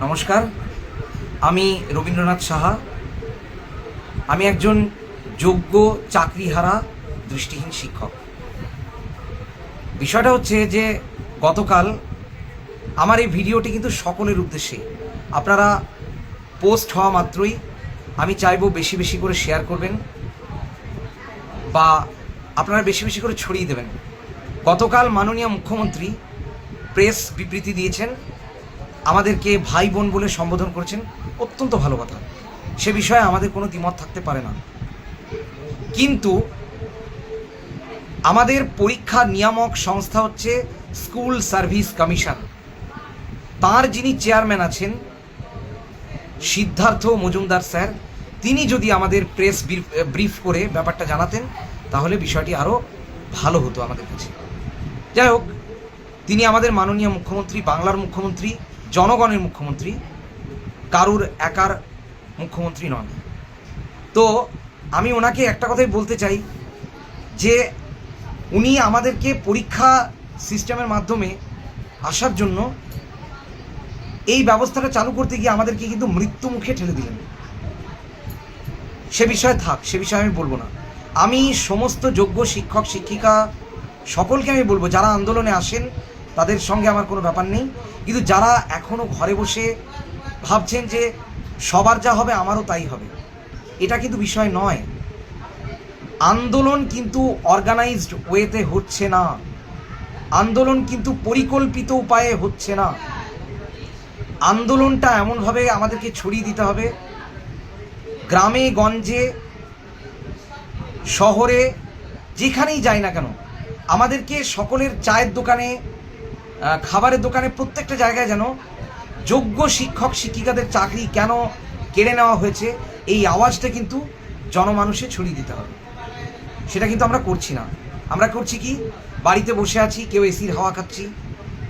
নমস্কার। আমি রবীন্দ্রনাথ সাহা। আমি একজন যোগ্য চাকরিহারা দৃষ্টিহীন শিক্ষক। বিষয়টা হচ্ছে যে গতকাল আমার এই ভিডিওটি কিন্তু সকলের উদ্দেশ্যে। আপনারা পোস্ট হওয়া মাত্রই আমি চাইব বেশি বেশি করে শেয়ার করবেন বা আপনারা বেশি বেশি করে ছড়িয়ে দেবেন। গতকাল মাননীয় মুখ্যমন্ত্রী প্রেস বিবৃতি দিয়েছেন। আমাদেরকে ভাই বোন বলে সম্বোধন করেছেন। অত্যন্ত ভালো কথা। সে বিষয়ে আমাদের কোনো দ্বিমত থাকতে পারে না। কিন্তু আমাদের পরীক্ষা নিয়ামক সংস্থা হচ্ছে স্কুল সার্ভিস কমিশন। তার যিনি চেয়ারম্যান আছেন, সিদ্ধার্থ মজুমদার স্যার, তিনি যদি আমাদের প্রেস ব্রিফ করে ব্যাপারটা জানাতেন, তাহলে বিষয়টি আরও ভালো হতো আমাদের কাছে। যাই হোক তিনি আমাদের মাননীয় মুখ্যমন্ত্রী, বাংলার মুখ্যমন্ত্রী, জনগণের মুখ্যমন্ত্রী। কারুর একার মুখ্যমন্ত্রী নন। তো আমি ওনাকে একটা কথাই বলতে চাই যে উনি আমাদেরকে পরীক্ষা সিস্টেমের মাধ্যমে আসার জন্য এই ব্যবস্থাটা চালু করতে গিয়ে আমাদেরকে কিন্তু মৃত্যু মুখে ঠেলে দিলেন। সে বিষয়ে থাক, সে বিষয়ে আমি বলব না। আমি সমস্ত যোগ্য শিক্ষক, শিক্ষিকা সকলকে আমি বলব, যারা আন্দোলনে আসেন তাদের সঙ্গে আমার কোনো ব্যাপার নেই। কিন্তু যারা এখনও ঘরে বসে ভাবছেন যে সবার যা হবে, আমারও তাই হবে। এটা কিন্তু বিষয় নয়। আন্দোলন কিন্তু অর্গানাইজড ওয়েতে হচ্ছে না। আন্দোলন কিন্তু পরিকল্পিত উপায়ে হচ্ছে না। আন্দোলনটা এমনভাবে আমাদেরকে ছড়িয়ে দিতে হবে। গ্রামে, গঞ্জে, শহরে, যেখানেই যাই না কেন, আমাদেরকে সকলের চায়ের দোকানে খাবারের দোকানে প্রত্যেকটা জায়গায় যেন যোগ্য শিক্ষক, শিক্ষিকাদের চাকরি কেন কেড়ে নেওয়া হয়েছে, এই আওয়াজটা কিন্তু জনমানুষে ছড়িয়ে দিতে হবে। সেটা কিন্তু আমরা করছি না। আমরা করছি কি? বাড়িতে বসে আছি, কেউ এসির হাওয়া খাচ্ছি,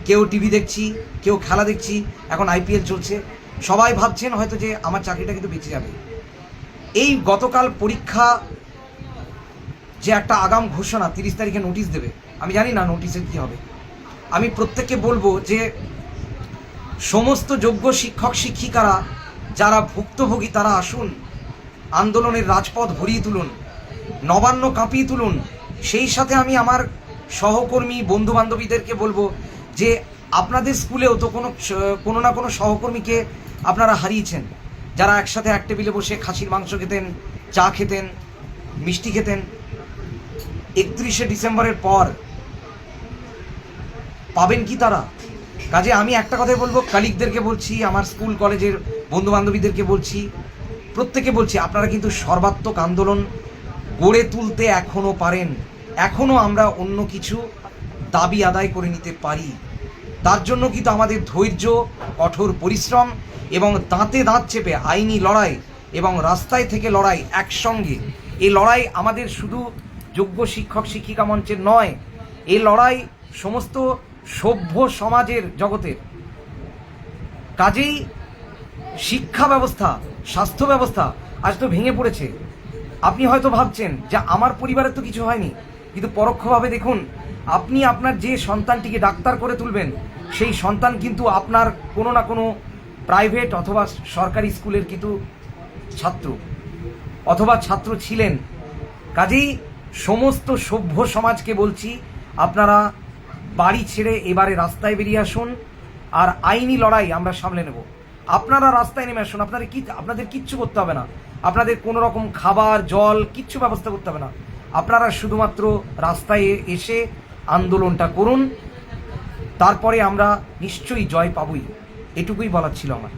কেউ টিভি দেখছি, কেউ খেলা দেখছি, এখন আইপিএল চলছে। সবাই ভাবছেন হয়তো যে আমার চাকরিটা কিন্তু বেঁচে যাবে। এই গতকাল পরীক্ষা যে একটা আগাম ঘোষণা, তিরিশ তারিখে নোটিশ দেবে। আমি জানি না নোটিশে কী হবে। আমি প্রত্যেককে বলব যে সমস্ত যোগ্য শিক্ষক শিক্ষিকারা, যারা ভুক্তভোগী তারা আসুন, আন্দোলনের রাজপথ ভরিয়ে তুলুন, নবান্ন কাঁপিয়ে তুলুন। সেই সাথে আমি আমার সহকর্মী বন্ধু বান্ধবীদেরকে বলব যে আপনাদের স্কুলেও তো কোনো কোনো না কোনো সহকর্মীকে আপনারা হারিয়েছেন। যারা একসাথে এক টেবিলে বসে খাসির মাংস খেতেন, চা খেতেন, মিষ্টি খেতেন, একত্রিশে ডিসেম্বরের পর পাবেন কি তারা? কাজে আমি একটা কথাই বলব কালিকদেরকে বলছি, আমার স্কুল কলেজের বন্ধু বান্ধবীদেরকে বলছি প্রত্যেকে বলছি, আপনারা কিন্তু সর্বাত্মক আন্দোলন গড়ে তুলতে এখনও পারেন। এখনও আমরা অন্য কিছু দাবি আদায় করে নিতে পারি। তার জন্য কিন্তু আমাদের ধৈর্য, কঠোর পরিশ্রম এবং দাঁতে দাঁত চেপে আইনি লড়াই এবং রাস্তায় থেকে লড়াই একসঙ্গে। এই লড়াই আমাদের শুধু যোগ্য শিক্ষক শিক্ষিকা মঞ্চের নয় এই লড়াই সমস্ত সভ্য সমাজের জগতের কাজেই শিক্ষা ব্যবস্থা, স্বাস্থ্য ব্যবস্থা আজ তো ভেঙে পড়েছে। আপনি হয়তো ভাবছেন যে আমার পরিবারের তো কিছু হয়নি, কিন্তু পরোক্ষভাবে দেখুন, আপনি আপনার যে সন্তানটিকে ডাক্তার করে তুলবেন, সেই সন্তান কিন্তু আপনার কোনো না কোনো প্রাইভেট অথবা সরকারি স্কুলের কিন্তু ছাত্র, অথবা ছাত্র ছিলেন। কাজেই সমস্ত সভ্য সমাজকে বলছি, আপনারা বাড়ি ছেড়ে এবারে রাস্তায় বেরিয়ে আসুন, আর আইনি লড়াই আমরা সামলে নেব। আপনারা রাস্তায় নেমে আসুন, আপনাদের কি আপনাদের কিচ্ছু করতে হবে না। আপনাদের কোনো রকম খাবার, জল, কিচ্ছু ব্যবস্থা করতে হবে না। আপনারা শুধুমাত্র রাস্তায় এসে আন্দোলনটা করুন। তারপরে আমরা নিশ্চয়ই জয় পাবই। এটুকুই বলার ছিল আমার।